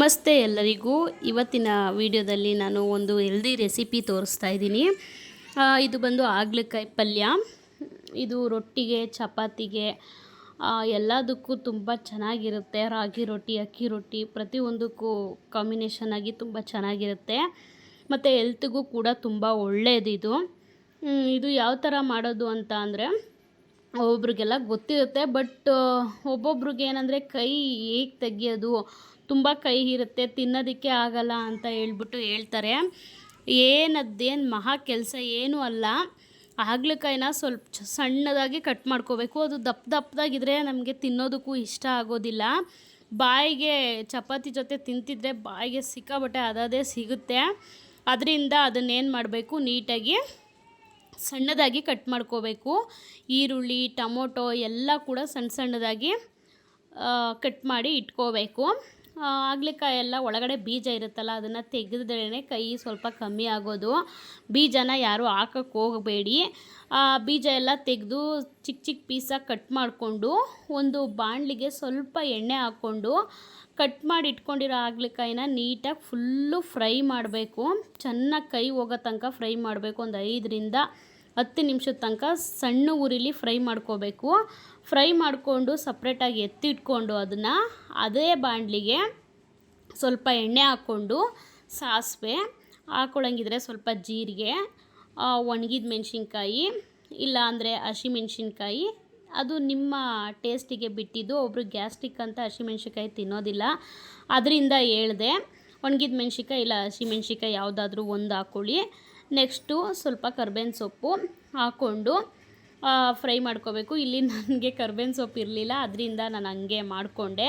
ನಮಸ್ತೆ ಎಲ್ಲರಿಗೂ. ಇವತ್ತಿನ ವಿಡಿಯೋದಲ್ಲಿ ನಾನು ಒಂದು ಹೆಲ್ದಿ ರೆಸಿಪಿ ತೋರಿಸ್ತಾ ಇದ್ದೀನಿ. ಇದು ಬಂದು ಆಗ್ಲಕಾಯಿ ಪಲ್ಯ. ಇದು ರೊಟ್ಟಿಗೆ, ಚಪಾತಿಗೆ ಎಲ್ಲದಕ್ಕೂ ತುಂಬ ಚೆನ್ನಾಗಿರುತ್ತೆ. ರಾಗಿ ರೊಟ್ಟಿ, ಅಕ್ಕಿ ರೊಟ್ಟಿ, ಪ್ರತಿಯೊಂದಕ್ಕೂ ಕಾಂಬಿನೇಷನ್ ಆಗಿ ತುಂಬ ಚೆನ್ನಾಗಿರುತ್ತೆ. ಮತ್ತು ಹೆಲ್ತ್ಗೂ ಕೂಡ ತುಂಬ ಒಳ್ಳೆಯದು ಇದು. ಇದು ಯಾವ ಥರ ಮಾಡೋದು ಅಂತ ಅಂದರೆ, ಒಬ್ಬೊಬ್ರಿಗೆಲ್ಲ ಗೊತ್ತಿರುತ್ತೆ. ಬಟ್ ಒಬ್ಬೊಬ್ರಿಗೆ ಏನಂದರೆ ಕೈ ಹೇಗೆ ತೆಗಿಯೋದು ತುಂಬ ಕೈ ಇರುತ್ತೆ, ತಿನ್ನೋದಕ್ಕೆ ಆಗಲ್ಲ ಅಂತ ಹೇಳ್ಬಿಟ್ಟು ಹೇಳ್ತಾರೆ. ಏನದ್ದೇನು ಮಹಾ ಕೆಲಸ ಏನೂ ಅಲ್ಲ. ಹಾಗಲಕಾಯಿನ ಸ್ವಲ್ಪ ಸಣ್ಣದಾಗಿ ಕಟ್ ಮಾಡ್ಕೋಬೇಕು. ಅದು ದಪ್ಪ ದಪ್ಪದಾಗಿದ್ದರೆ ನಮಗೆ ತಿನ್ನೋದಕ್ಕೂ ಇಷ್ಟ ಆಗೋದಿಲ್ಲ. ಬಾಯಿಗೆ ಚಪಾತಿ ಜೊತೆ ತಿಂತಿದ್ರೆ ಬಾಯಿಗೆ ಸಿಕ್ಕಾಬಟ್ಟೆ ಅದೇ ಸಿಗುತ್ತೆ. ಅದರಿಂದ ಅದನ್ನೇನು ಮಾಡಬೇಕು? ನೀಟಾಗಿ ಸಣ್ಣದಾಗಿ ಕಟ್ ಮಾಡ್ಕೋಬೇಕು. ಈರುಳ್ಳಿ, ಟೊಮೊಟೊ ಎಲ್ಲ ಕೂಡ ಸಣ್ಣ ಸಣ್ಣದಾಗಿ ಕಟ್ ಮಾಡಿ ಇಟ್ಕೋಬೇಕು. ಆಗ್ಲಿಕಾಯಿ ಎಲ್ಲ ಒಳಗಡೆ ಬೀಜ ಇರುತ್ತಲ್ಲ ಅದನ್ನು ತೆಗೆದ್ರೇ ಕೈ ಸ್ವಲ್ಪ ಕಮ್ಮಿ ಆಗೋದು. ಬೀಜನ ಯಾರೂ ಹಾಕಕ್ಕೆ ಹೋಗಬೇಡಿ. ಆ, ಬೀಜ ಎಲ್ಲ ತೆಗೆದು ಚಿಕ್ಕ ಚಿಕ್ಕ ಪೀಸಾಗಿ ಕಟ್ ಮಾಡಿಕೊಂಡು ಒಂದು ಬಾಣಲಿಗೆ ಸ್ವಲ್ಪ ಎಣ್ಣೆ ಹಾಕ್ಕೊಂಡು ಕಟ್ ಮಾಡಿ ಇಟ್ಕೊಂಡಿರೋ ಆಗ್ಲಿಕಾಯಿನ ನೀಟಾಗಿ ಫುಲ್ಲು ಫ್ರೈ ಮಾಡಬೇಕು. ಚೆನ್ನಾಗಿ ಕೈ ಹೋಗೋ ತನಕ ಫ್ರೈ ಮಾಡಬೇಕು ಒಂದು ಐದರಿಂದ ಹತ್ತು ನಿಮಿಷದ ತನಕ ಸಣ್ಣ ಉರಿಲಿ ಫ್ರೈ ಮಾಡ್ಕೋಬೇಕು. ಫ್ರೈ ಮಾಡಿಕೊಂಡು ಸಪ್ರೇಟಾಗಿ ಎತ್ತಿಟ್ಕೊಂಡು ಅದನ್ನು ಅದೇ ಬಾಣಲಿಗೆ ಸ್ವಲ್ಪ ಎಣ್ಣೆ ಹಾಕ್ಕೊಂಡು ಸಾಸಿವೆ ಹಾಕೊಳ್ಳಂಗಿದ್ರೆ ಸ್ವಲ್ಪ ಜೀರಿಗೆ ಒಣಗಿದ ಮೆಣಸಿನ್ಕಾಯಿ, ಇಲ್ಲ ಅಂದರೆ ಹಸಿಮೆಣ್ಸಿನ್ಕಾಯಿ ಅದು ನಿಮ್ಮ ಟೇಸ್ಟಿಗೆ ಬಿಟ್ಟಿದ್ದು. ಒಬ್ಬರು ಗ್ಯಾಸ್ಟ್ರಿಕ್ ಅಂತ ಹಸಿಮೆಣ್ಸಿನ್ಕಾಯಿ ತಿನ್ನೋದಿಲ್ಲ. ಅದರಿಂದ ಹೇಳ್ದೆ, ಒಣಗಿದ ಮೆಣ್ಸಿನ್ಕಾಯಿ ಇಲ್ಲ ಹಸಿಮೆಣ್ಸಿನ್ಕಾಯಿ ಯಾವುದಾದ್ರೂ ಒಂದು ಹಾಕ್ಕೊಳ್ಳಿ ನೆಕ್ಸ್ಟು ಸ್ವಲ್ಪ ಕರ್ಬೇವಿನ ಸೊಪ್ಪು ಹಾಕ್ಕೊಂಡು ಫ್ರೈ ಮಾಡ್ಕೋಬೇಕು. ಇಲ್ಲಿ ನನಗೆ ಕರ್ಬೇವಿನ ಸೊಪ್ಪು ಇರಲಿಲ್ಲ, ಅದರಿಂದ ನಾನು ಹಂಗೆ ಮಾಡಿಕೊಂಡೆ.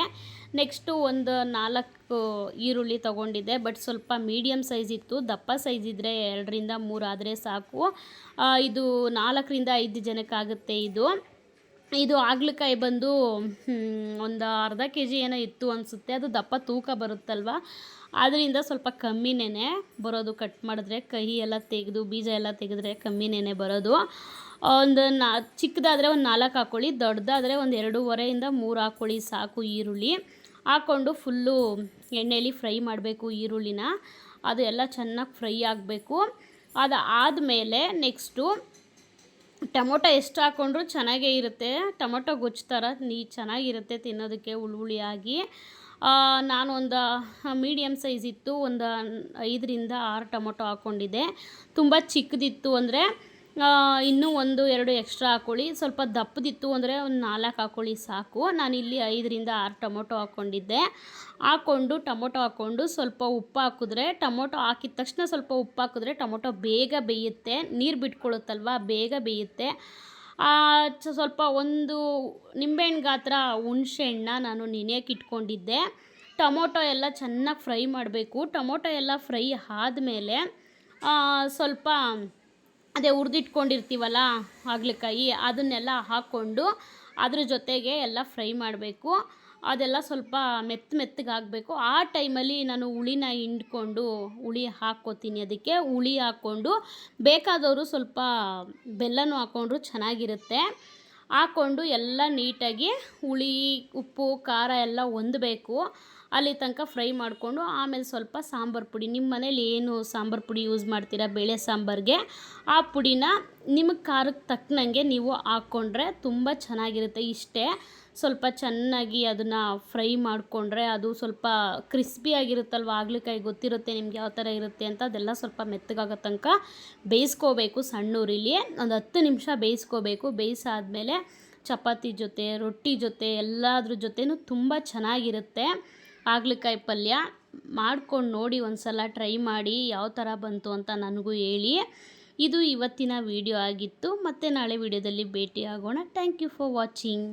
ನೆಕ್ಸ್ಟು ಒಂದು ನಾಲ್ಕು ಈರುಳ್ಳಿ ತೊಗೊಂಡಿದ್ದೆ, ಬಟ್ ಸ್ವಲ್ಪ ಮೀಡಿಯಮ್ ಸೈಜ್ ಇತ್ತು. ದಪ್ಪ ಸೈಜ್ ಇದ್ದರೆ ಎರಡರಿಂದ ಮೂರು ಆದರೆ ಸಾಕು. ಇದು ನಾಲ್ಕರಿಂದ ಐದು ಜನಕ್ಕಾಗುತ್ತೆ ಇದು. ಇದು ಹಾಗಲಕಾಯಿ ಬಂದು ಒಂದು ಅರ್ಧ ಕೆ ಜಿ ಏನೋ ಇತ್ತು ಅನಿಸುತ್ತೆ. ಅದು ದಪ್ಪ ತೂಕ ಬರುತ್ತಲ್ವ? ಅದರಿಂದ ಸ್ವಲ್ಪ ಕಮ್ಮಿನೇ ಬರೋದು ಕಟ್ ಮಾಡಿದ್ರೆ ಕಹಿ ಎಲ್ಲ ತೆಗೆದು, ಬೀಜ ಎಲ್ಲ ತೆಗೆದ್ರೆ ಕಮ್ಮಿನೇ ಬರೋದು. ಒಂದು ನಾ, ಚಿಕ್ಕದಾದರೆ ಒಂದು ನಾಲ್ಕು ಹಾಕ್ಕೊಳ್ಳಿ ದೊಡ್ಡದಾದರೆ ಒಂದು ಎರಡೂವರೆಯಿಂದ ಮೂರು ಹಾಕ್ಕೊಳ್ಳಿ ಸಾಕು ಈರುಳ್ಳಿ. ಹಾಕ್ಕೊಂಡು ಫುಲ್ಲು ಎಣ್ಣೆಯಲ್ಲಿ ಫ್ರೈ ಮಾಡಬೇಕು ಈರುಳ್ಳಿನ. ಅದು ಎಲ್ಲ ಚೆನ್ನಾಗಿ ಫ್ರೈ ಆಗಬೇಕು. ಅದು ಆದಮೇಲೆ ನೆಕ್ಸ್ಟು ಟೊಮೊಟೊ ಎಷ್ಟು ಹಾಕ್ಕೊಂಡ್ರೂ ಚೆನ್ನಾಗೇ ಇರುತ್ತೆ. ಟೊಮೊಟೊ ಗೊಜ್ಜು ಥರ ನೀ ಚೆನ್ನಾಗಿರುತ್ತೆ ತಿನ್ನೋದಕ್ಕೆ ಹುಳಿ ನಾನು ಒಂದು ಮೀಡಿಯಮ್ ಸೈಜ್ ಇತ್ತು, ಒಂದು ಐದರಿಂದ ಆರು ಟೊಮೊಟೊ ಹಾಕ್ಕೊಂಡಿದ್ದೆ ತುಂಬ ಚಿಕ್ಕದಿತ್ತು ಅಂದರೆ ಇನ್ನೂ ಒಂದು ಎರಡು ಎಕ್ಸ್ಟ್ರಾ ಹಾಕ್ಕೊಳ್ಳಿ ಸ್ವಲ್ಪ ದಪ್ಪದಿತ್ತು ಅಂದರೆ ಒಂದು ನಾಲ್ಕು ಹಾಕ್ಕೊಳ್ಳಿ ಸಾಕು. ನಾನಿಲ್ಲಿ ಐದರಿಂದ ಆರು ಟೊಮೊಟೊ ಹಾಕ್ಕೊಂಡಿದ್ದೆ ಹಾಕ್ಕೊಂಡು ಟೊಮೊಟೊ ಹಾಕ್ಕೊಂಡು ಸ್ವಲ್ಪ ಉಪ್ಪು ಹಾಕಿದ್ರೆ ಟೊಮೊಟೊ ಹಾಕಿದ ತಕ್ಷಣ ಸ್ವಲ್ಪ ಉಪ್ಪು ಹಾಕಿದ್ರೆ ಟೊಮೊಟೊ ಬೇಗ ಬೇಯುತ್ತೆ. ನೀರು ಬಿಟ್ಕೊಳ್ಳುತ್ತಲ್ವ ಬೇಗ ಬೇಯುತ್ತೆ. ಸ್ವಲ್ಪ ಒಂದು ನಿಂಬೆಹಣ್ಣು ಗಾತ್ರ, ಹುಣಸೆಹಣ್ಣ ನಾನು ನೆನೆಯಕ್ಕೆ ಇಟ್ಕೊಂಡಿದ್ದೆ. ಟೊಮೊಟೊ ಎಲ್ಲ ಚೆನ್ನಾಗಿ ಫ್ರೈ ಮಾಡಬೇಕು. ಟೊಮೊಟೊ ಎಲ್ಲ ಫ್ರೈ ಆದಮೇಲೆ ಸ್ವಲ್ಪ ಅದೇ ಹುರಿದಿಟ್ಕೊಂಡಿರ್ತೀವಲ್ಲ ಹಾಗಲಕಾಯಿ, ಅದನ್ನೆಲ್ಲ ಹಾಕ್ಕೊಂಡು ಅದ್ರ ಜೊತೆಗೆ ಎಲ್ಲ ಫ್ರೈ ಮಾಡಬೇಕು. ಅದೆಲ್ಲ ಸ್ವಲ್ಪ ಮೆತ್ತ ಮೆತ್ತಗಾಗಬೇಕು ಆ ಟೈಮಲ್ಲಿ ನಾನು ಹುಳಿನ ಹಿಂಡ್ಕೊಂಡು ಹುಳಿ ಹಾಕ್ಕೋತೀನಿ. ಅದಕ್ಕೆ ಹುಳಿ ಹಾಕ್ಕೊಂಡು ಬೇಕಾದವರು ಸ್ವಲ್ಪ ಬೆಲ್ಲನೂ ಹಾಕ್ಕೊಂಡ್ರು ಚೆನ್ನಾಗಿರುತ್ತೆ. ಹಾಕ್ಕೊಂಡು ಎಲ್ಲ ನೀಟಾಗಿ ಹುಳಿ, ಉಪ್ಪು, ಖಾರ ಎಲ್ಲ ಹೊಂದಬೇಕು. ಅಲ್ಲಿ ತನಕ ಫ್ರೈ ಮಾಡಿಕೊಂಡು ಆಮೇಲೆ ಸ್ವಲ್ಪ ಸಾಂಬಾರು ಪುಡಿ. ನಿಮ್ಮ ಮನೇಲಿ ಏನು ಸಾಂಬಾರು ಪುಡಿ ಯೂಸ್ ಮಾಡ್ತೀರಾ ಬೇಳೆ ಸಾಂಬಾರಿಗೆ? ಆ ಪುಡಿನ ನಿಮಗೆ ಖಾರಕ್ಕೆ ತಕ್ಕನಂಗೆ ನೀವು ಹಾಕ್ಕೊಂಡ್ರೆ ತುಂಬ ಚೆನ್ನಾಗಿರುತ್ತೆ ಇಷ್ಟೇ. ಸ್ವಲ್ಪ ಚೆನ್ನಾಗಿ ಅದನ್ನು ಫ್ರೈ ಮಾಡಿಕೊಂಡ್ರೆ ಅದು ಸ್ವಲ್ಪ ಕ್ರಿಸ್ಪಿ ಆಗಿರುತ್ತಲ್ವ? ಆಗ್ಲಿಕಾಯಿ ಗೊತ್ತಿರುತ್ತೆ ನಿಮ್ಗೆ ಯಾವ ಥರ ಇರುತ್ತೆ ಅಂತ. ಅದೆಲ್ಲ ಸ್ವಲ್ಪ ಮೆತ್ತಗಾಗೋ ತನಕ ಬೇಯಿಸ್ಕೋಬೇಕು ಸಣ್ಣೂರಿಲಿ ಒಂದು ಹತ್ತು ನಿಮಿಷ ಬೇಯಿಸ್ಕೋಬೇಕು. ಬೇಯಿಸಾದ್ಮೇಲೆ ಚಪಾತಿ ಜೊತೆ, ರೊಟ್ಟಿ ಜೊತೆ, ಎಲ್ಲದ್ರ ಜೊತೆನೂ ತುಂಬ ಚೆನ್ನಾಗಿರುತ್ತೆ. ಆಗ್ಲಕಾಯಿ ಪಲ್ಯ ಮಾಡ್ಕೊಂಡು ನೋಡಿ ಒಂದು ಸಲ ಟ್ರೈ ಮಾಡಿ ಯಾವ ಥರ ಬಂತು ಅಂತ ನನಗೂ ಹೇಳಿ. ಇದು ಇವತ್ತಿನ ವಿಡಿಯೋ ಆಗಿತ್ತು. ಮತ್ತೆ ನಾಳೆ ವಿಡಿಯೋದಲ್ಲಿ ಭೇಟಿ ಆಗೋಣ ಥ್ಯಾಂಕ್ ಯು ಫಾರ್ ವಾಚಿಂಗ್